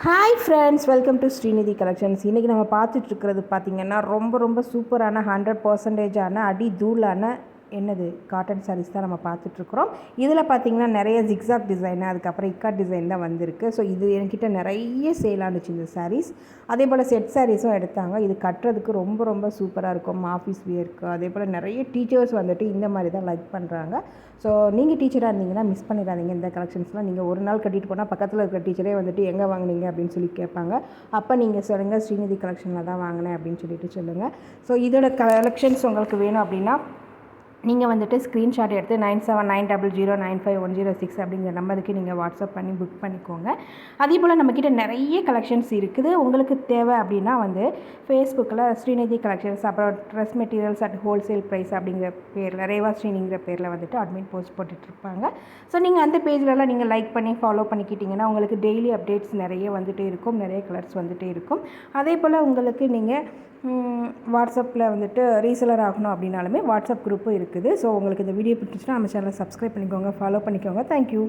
Hi friends welcome to Srinidhi collections இன்றைக்கி நம்ம பார்த்துட்ருக்கிறது பார்த்திங்கன்னா ரொம்ப ரொம்ப சூப்பரான ஹண்ட்ரட் பர்சன்டேஜான அடி தூளான என்னது காட்டன் சாரீஸ் தான் நம்ம பார்த்துட்ருக்குறோம். இதில் பார்த்திங்கன்னா நிறைய ஜிக்ஸாக் டிசைன் அதுக்கப்புறம் இக்கா டிசைன் தான் வந்திருக்கு. ஸோ இது என்கிட்ட நிறைய சேல் இந்த சாரீஸ் அதே போல் செட் சாரீஸும் எடுத்தாங்க. இது கட்டுறதுக்கு ரொம்ப ரொம்ப சூப்பராக இருக்கும். ஆஃபீஸ் வியருக்கு அதே போல் நிறைய டீச்சர்ஸ் வந்துட்டு இந்த மாதிரி தான் லைக் பண்ணுறாங்க ஸோ நீங்கள் டீச்சராக இருந்தீங்கன்னா மிஸ் பண்ணிடாதீங்க இந்த கலெக்ஷன்ஸ்லாம் நீங்கள் ஒரு நாள் கட்டிட்டு போனால் பக்கத்தில் இருக்கிற டீச்சரே வந்துட்டு எங்கே வாங்கினீங்க அப்படின்னு சொல்லி கேட்பாங்க. அப்போ நீங்கள் சொல்லுங்கள் ஸ்ரீநிதி கலெக்ஷனில் தான் வாங்கினேன் அப்படின்னு சொல்லிட்டு சொல்லுங்கள் ஸோ இதோட கலெக்ஷன்ஸ் உங்களுக்கு வேணும் அப்படின்னா நீங்கள் வந்துட்டு ஸ்க்ரீன்ஷாட் எடுத்து nine seven nine double zero nine five one zero six அப்படிங்கிற நம்பருக்கு நீங்கள் வாட்ஸ்அப் பண்ணி புக் பண்ணிக்கோங்க. அதே போல் நம்மக்கிட்ட நிறைய கலெக்ஷன்ஸ் இருக்குது. உங்களுக்கு தேவை அப்படின்னா வந்து ஃபேஸ்புக்கில் ஸ்ரீநிதி கலெக்ஷன்ஸ் அப்புறம் dress materials at wholesale price அப்படிங்கிற பேரில் ரேவா ஸ்ரீனிங்கிற பேரில் வந்துட்டு அட்மிட் போஸ்ட் போட்டுட்ருப்பாங்க ஸோ நீங்கள் அந்த பேஜ்லலாம் நீங்கள் லைக் பண்ணி ஃபாலோ பண்ணிக்கிட்டிங்கன்னா உங்களுக்கு டெய்லி அப்டேட்ஸ் நிறைய வந்துகிட்டே இருக்கும். நிறைய கலர்ஸ் வந்துகிட்டே இருக்கும். அதே போல் உங்களுக்கு நீங்கள் வாட்ஸ்அப்பில் வந்துட்டு ரீசெலர் ஆகணும் அப்படின்னாலுமே வாட்ஸ்அப் குரூப்பும் இருக்குது. ஸோ உங்களுக்கு இந்த வீடியோ பிடிச்சிச்சுன்னா நம்ம சேனலை சப்ஸ்கிரைப் பண்ணிக்கோங்க ஃபாலோ பண்ணிக்கோங்க. தேங்க்யூ